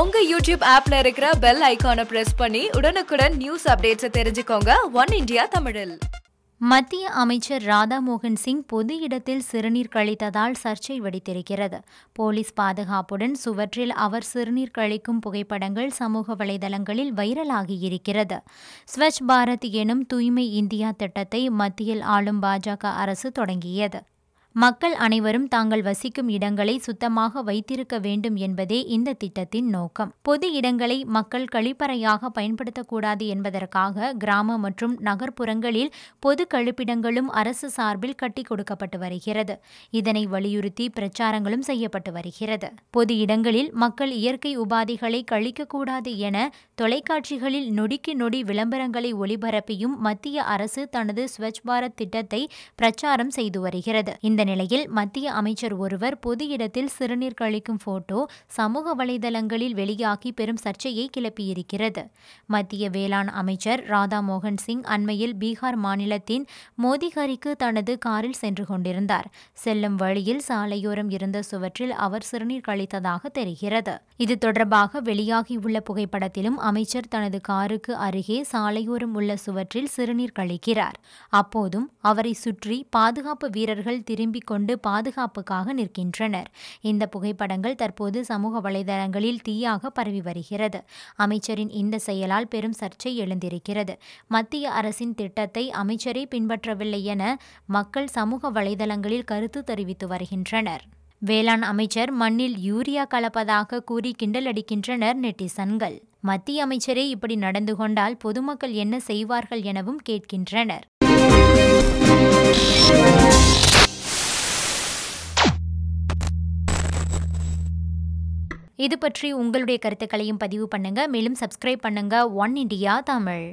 உங்க யூடியூப் ஆப்ல இருக்கிற பெல் ஐகானை பிரஸ் பண்ணி உடனுக்குடன் நியூஸ் அப்டேட்ஸை தெரிஞ்சுக்கோங்க. ஒன் இந்தியா தமிழில் மத்திய அமைச்சர் ராதாமோகன் சிங் பொது இடத்தில் சிறுநீர் கழித்ததால் சர்ச்சை வெடித்திருக்கிறது. போலீஸ் பாதுகாப்புடன் சுவற்றில் அவர் சிறுநீர் கழிக்கும் புகைப்படங்கள் சமூக வலைதளங்களில் வைரலாகியிருக்கிறது ஸ்வச் பாரத் எனும் தூய்மை இந்தியா திட்டத்தை மத்தியில் ஆளும் பாஜக அரசு தொடங்கியது. மக்கள் அனைவரும் தாங்கள் வசிக்கும் இடங்களை சுத்தமாக வைத்திருக்க வேண்டும் என்பதே இந்த திட்டத்தின் நோக்கம். பொது இடங்களை மக்கள் கழிப்பறையாக பயன்படுத்தக்கூடாது என்பதற்காக கிராம மற்றும் நகர்ப்புறங்களில் பொது கழிப்பிடங்களும் அரசு சார்பில் கட்டி கொடுக்கப்பட்டு வருகிறது. இதனை வலியுறுத்தி பிரச்சாரங்களும் செய்யப்பட்டு வருகிறது. பொது இடங்களில் மக்கள் இயற்கை உபாதிகளை கழிக்கக்கூடாது என தொலைக்காட்சிகளில் நொடிக்கு நொடி விளம்பரங்களை ஒளிபரப்பியும் மத்திய அரசு தனது ஸ்வச் பாரத் திட்டத்தை பிரச்சாரம் செய்து வருகிறது. இந்த நிலையில் மத்திய அமைச்சர் ஒருவர் பொது இடத்தில் சிறுநீர் கழிக்கும் போட்டோ சமூக வலைதளங்களில் வெளியாகி பெரும் சர்ச்சையை கிளப்பியிருக்கிறது. மத்திய வேளாண் அமைச்சர் ராதா மோகன் சிங் அண்மையில் பீகார் மாநிலத்தின் மோதிகரிக்கு தனது காரில் சென்று கொண்டிருந்தார். செல்லும் வழியில் சாலையோரம் இருந்த சுவற்றில் அவர் சிறுநீர் கழித்ததாக தெரிகிறது. இது தொடர்பாக வெளியாகியுள்ள புகைப்படத்திலும் அமைச்சர் தனது காருக்கு அருகே சாலையோரம் உள்ள சுவற்றில் சிறுநீர் கழிக்கிறார். அப்போதும் அவரை சுற்றி பாதுகாப்பு வீரர்கள் திரும்பி திரும்பிக் கொண்டு பாதுகாப்புக்காக நிற்கின்றனர். இந்த புகைப்படங்கள் தற்போது சமூக வலைதளங்களில் தீயாக பரவி வருகிறது. அமைச்சரின் இந்த செயலால் பெரும் சர்ச்சை எழுந்திருக்கிறது. மத்திய அரசின் திட்டத்தை அமைச்சரே பின்பற்றவில்லை என மக்கள் சமூக வலைதளங்களில் கருத்து தெரிவித்து வருகின்றனர். வேளாண் அமைச்சர் மண்ணில் யூரியா கலப்பதாக கூறி கிண்டல் அடிக்கின்றனர் நெட்டிசன்கள். மத்திய அமைச்சரே இப்படி நடந்து கொண்டால் பொதுமக்கள் என்ன செய்வார்கள் எனவும் கேட்கின்றனர். இது பற்றி உங்களுடைய கருத்துக்களையும் பதிவு பண்ணுங்க. மேலும் சப்ஸ்கிரைப் பண்ணுங்க. One India Tamil.